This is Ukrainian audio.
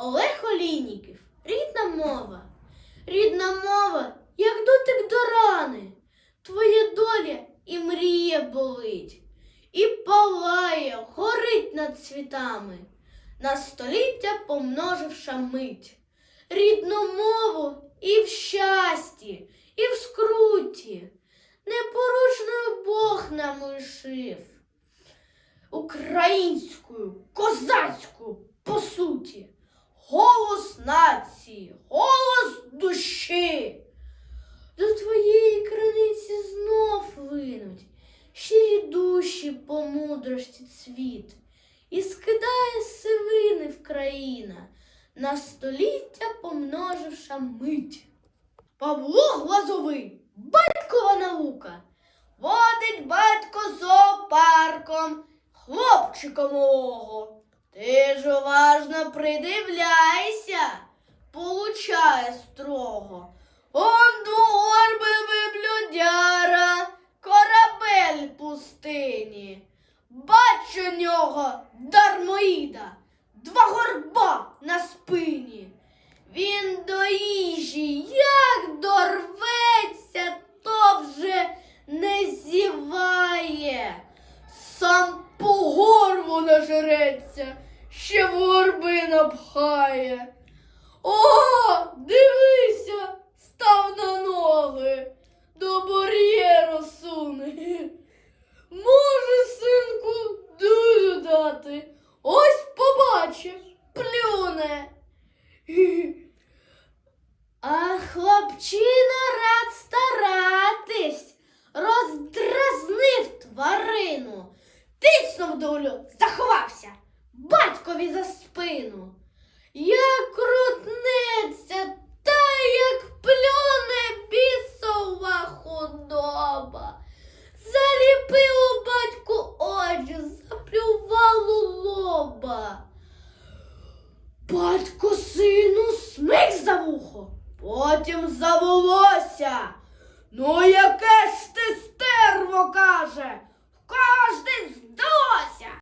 Олег Олійніків. Рідна мова. Рідна мова, як дотик до рани. Твоя доля і мрія болить, і палає, горить над світами, на століття помноживша мить. Рідну мову і в щасті, і в скруті. Непорушною Бог нам лишив. Українською, козацькою, по суті, голос нації, голос душі. До твоєї криниці знов винуть щирі душі по мудрості цвіт, і скидає сивини в країна, на століття помноживша мить. Павло Глазовий, батькова наука, водить батько зоопарком, хлопчика мого. Ти ж уважно придивляйся, получає строго. Он двогорбий виблюдяра, корабель пустині. Бач у нього дармоїда, два горба на спині. Він до їжі як дорветься, то вже не зіває. Сам по горлу нажереться, ще горби напхає. О, дивися, став на ноги, до бар'єру суне. Може, синку, дуду дати. Ось побачиш, плюне. А хлопчина рад старатись, роздразнив тварину, тицнув долю, заховався батькові за спину. Як крутнеться, та як плюне бісова худоба. Заліпило батьку очі, заплювало лоба. Батько сину смик за вухо, потім за волосся. Ну, яке ж